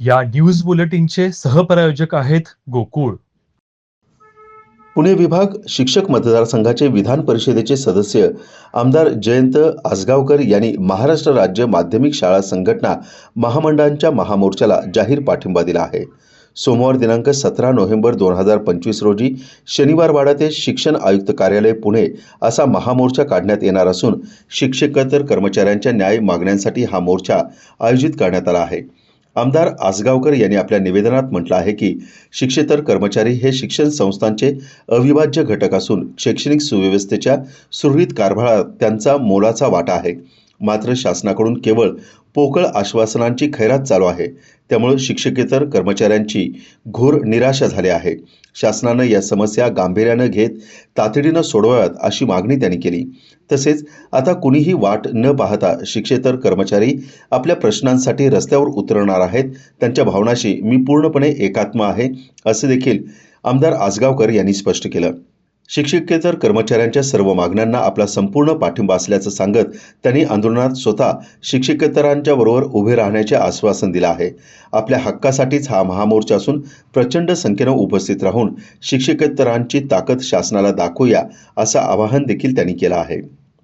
या न्यूज बुलेटिनचे सहप्रायोजक आहेत गोकुळ. पुणे विभाग शिक्षक मतदारसंघाचे विधान परिषदेचे सदस्य आमदार जयंत आसगावकर यांनी महाराष्ट्र राज्य माध्यमिक शाळा संघटना महामंडळांच्या महामोर्चाला जाहीर पाठिंबा दिला आहे. सोमवार दिनांक सतरा नोव्हेंबर दोन हजार पंचवीस रोजी शनिवारवाडा ते शिक्षण आयुक्त कार्यालय पुणे असा महामोर्चा काढण्यात येणार असून शिक्षकेतर कर्मचाऱ्यांच्या न्याय मागण्यांसाठी हा मोर्चा आयोजित करण्यात आला आहे. आमदार आसगावकर यांनी आपल्या निवेदनात म्हटलं आहे की शिक्षेतर कर्मचारी हे शिक्षण संस्थांचे अविभाज्य घटक असून शैक्षणिक सुव्यवस्थेच्या सुरळीत कारभारात त्यांचा मोलाचा वाटा आहे. मात्र शासनाकडून केवळ पोकळ आश्वासनांची खैरात चालू आहे. त्यामुळे शिक्षकेतर कर्मचाऱ्यांची घोर निराशा झाली आहे. शासनानं या समस्या गांभीर्यानं घेत तातडीनं सोडवाव्यात अशी मागणी त्यांनी केली. तसेच आता कुणीही वाट न पाहता शिक्षेतर कर्मचारी आपल्या प्रश्नांसाठी रस्त्यावर उतरणार आहेत त्यांच्या भावनाशी मी पूर्णपणे एकात्म आहे असे देखील आमदार आसगावकर यांनी स्पष्ट केलं. शिक्षिकेतर कर्मचाऱ्यांच्या सर्व मागण्यांना आपला संपूर्ण पाठिंबा असल्याचं सांगत त्यांनी आंदोलनात स्वतः शिक्षिकेतरांच्या बरोबर उभे राहण्याचे आश्वासन दिलं आहे. आपल्या हक्कासाठीच हा महामोर्चा असून प्रचंड संख्येनं उपस्थित राहून शिक्षिकेतरांची ताकद शासनाला दाखवूया असं आवाहन देखील त्यांनी केलं आहे.